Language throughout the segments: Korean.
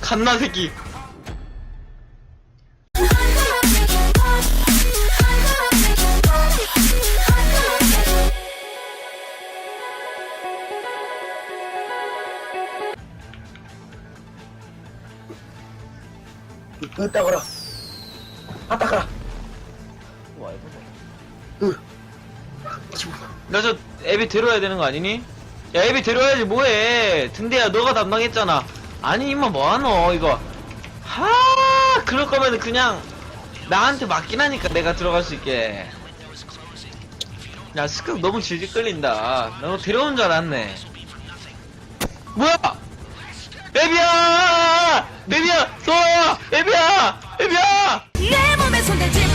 갓나 새끼. 으, 따가라. 아, 따 가라. 와 이거 으. 나저 앱이 들어야 되는 거 아니니? 야 앱이 들어야지 뭐해 등대야 너가 담당했잖아 아니 임마 뭐하노? 이거. 하 그럴 거면 그냥 나한테 맡긴 하니까 내가 들어갈 수 있게. 야 스크 너무 질질 끌린다. 너 데려온 줄 알았네. 뭐야? 앱이야! 앱이야 소야! 앱이야! 앱이야! 내 몸에 손대지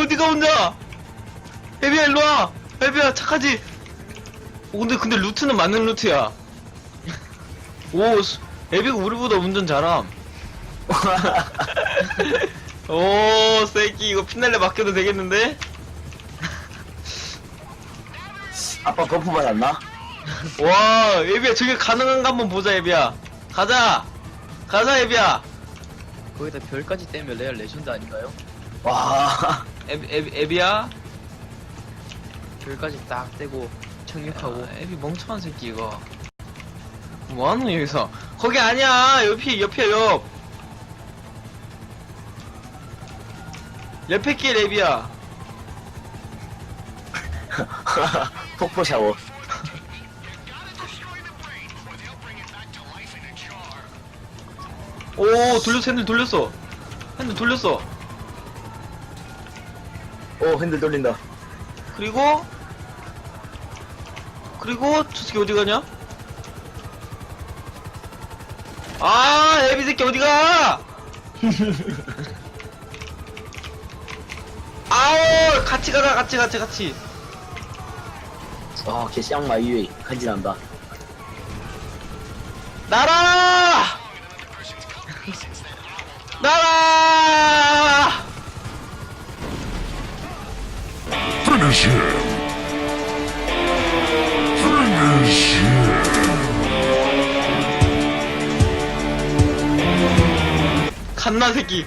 어디가 혼자 에비야 일로와. 에비야 착하지? 어, 근데 근데 루트는 맞는 루트야. 오 수- 에비가 우리보다 운전 잘함. 오 새끼 이거 피날레 맡겨도 되겠는데? 아빠 버프 받았나? 와 에비야 저게 가능한가 한번 보자 에비야. 가자! 가자 에비야! 거기다 별까지 떼면 레알 레전드 아닌가요? 와. 에비, 에비, 에비야? 별까지 딱 떼고 착륙하고. 아, 에비 멍청한 새끼 이거. 뭐하노 여기서? 거기 아니야. 옆이 옆이야 옆. 옆에 길 에비야. 폭포 샤워. 오 돌렸어 핸들 돌렸어. 핸들 돌렸어 오, 핸들 돌린다. 그리고 그리고 저 새끼 어디 가냐 아 에비 새끼 어디 가 아우 같이 가자 같이 같이 같이 아, 개 쌍마 이외 간지난다. 날아! 갓나 새끼.